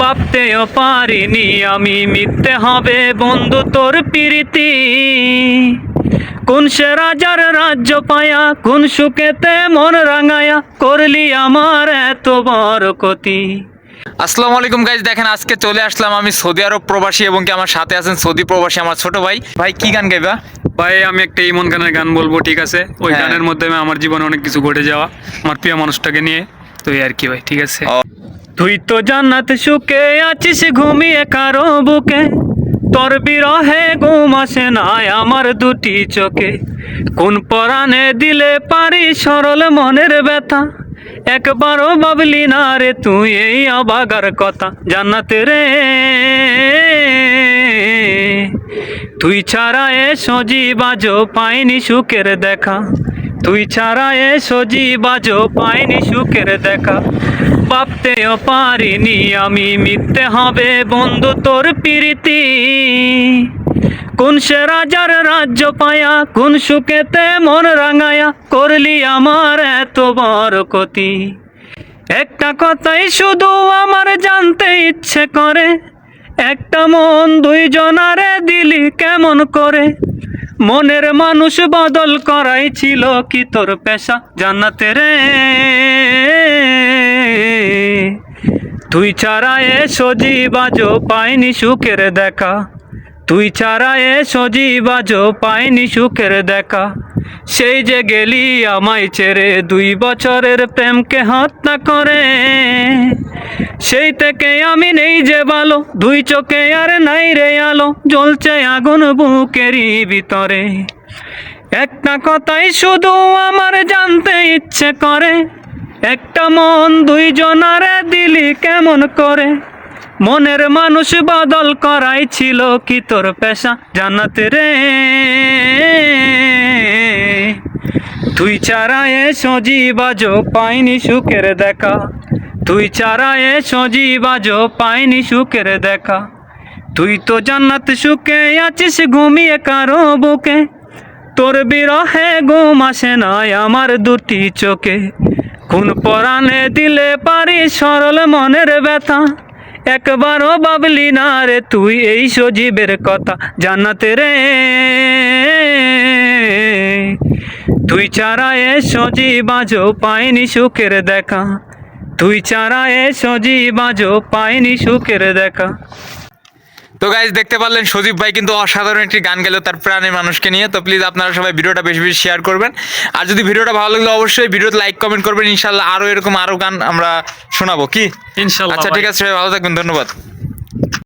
ভাবতেও পারিনি আমি মিথ্যে হবে বন্ধু তোর প্রীতি। কোন সে রাজার রাজ্য পায়া কোন সুখেতে মন রাঙায়া করলি আমার এত বড় ক্ষতি। আসসালামু আলাইকুম গাইজ দেখেন আজকে চলে আসলাম আমি সৌদি আরব প্রবাসী এবং কি আমার সাথে আছেন সৌদি প্রবাসী আমার ছোট ভাই। ভাই কি গান গাইবা? ভাই আমি একটা ইমন গানের গান বলব ঠিক আছে? ওই হ্যাঁ। গানের মধ্যে আমার জীবনে অনেক কিছু ঘটে যাওয়া আমার প্রিয় মানুষটাকে নিয়ে। তো আর কি ভাই ঠিক আছে? তুই তো জান্নাত সুখে আছিস, ঘুমিয়ে কারও বুকে। তোর বিরহে ঘুম আসে না আমার দুটি চোখে। কোন পরাণে দিলে পারি সরল মনের ব্যথা? একবারও ভাবলি না রে তুই এই অবাগার কথা। জান্নাতে রে। তুই ছাড়া এ সজি বাজো পাইনি সুখের দেখা। তুই ছাড়া এ সজি বাজো, পাইনি সুখের দেখা। ভাবতেও পারিনি আমি মিথ্যে হবে বন্ধু তোর প্রীতি। কোন সে রাজার রাজ্য পায়া, কোন সুখেতে মন রাঙায়া, করলি আমার এত বড় ক্ষতি। একটা কথাই শুধু আমার জানতে ইচ্ছে করে, একটা মন দুইজনারে দিলি কেমন করে? মনের মানুষ বদল করাই ছিল কি তোর পেশা? জান্নাতে রে। তুই ছাড়া এ সজি বাজো পাইনি সুখের দেখা। তুই ছাড়া এ সজি বাজো পাইনি সুখের দেখা। সেই যে গেলি আমায় ছেড়ে দুই বছরের প্রেমকে হত্যা করে। সেই থেকে আমি নেই যে ভালো, দুই চোখে আর নাই রে জ্বলছে আগুন বুকেরই ভিতরে। একটা কথাই শুধু আমার জানতে ইচ্ছে করে। একটা মন দুইজনারে দিলি কেমন করে? মনের মানুষ বদল করাই ছিল কি তোর পেশা? জানাতে রে। তুই ছাড়া এ সজি বাজো পাইনি সুখের দেখা। তুই সজি বাজো পাইনি সুখের দেখা। তুই তো জান্নাত সুখে আছিস, ঘুমিয়ে কারও বুকে। তোর বিরহে ঘুম আসে নাই আমার দুটি চোখে। কোন পরাণে দিলে পারি সরল মনের ব্যথা। একবারও ভাবলি না রে তুই এই সজীবের কথা। জানাতে রে। তুই ছাড়া এ সজি বাজো পাইনি সুখের দেখা। তুই ছাড়া এ সজি বাজো পাইনি সুখের দেখা। তো গাইজ দেখতে পারলেন সজীব ভাই কিন্তু অসাধারণ একটি গান গেল তার প্রাণের মানুষকে নিয়ে। তো প্লিজ আপনারা সবাই ভিডিওটা বেশি বেশি শেয়ার করবেন। আর যদি ভিডিওটা ভালো লাগলে অবশ্যই ভিডিওতে লাইক কমেন্ট করবেন। ইনশাল্লাহ আরও এরকম আরও গান আমরা শোনাবো। কি? ইনশাল্লাহ আচ্ছা ঠিক আছে ভালো থাকবেন ধন্যবাদ।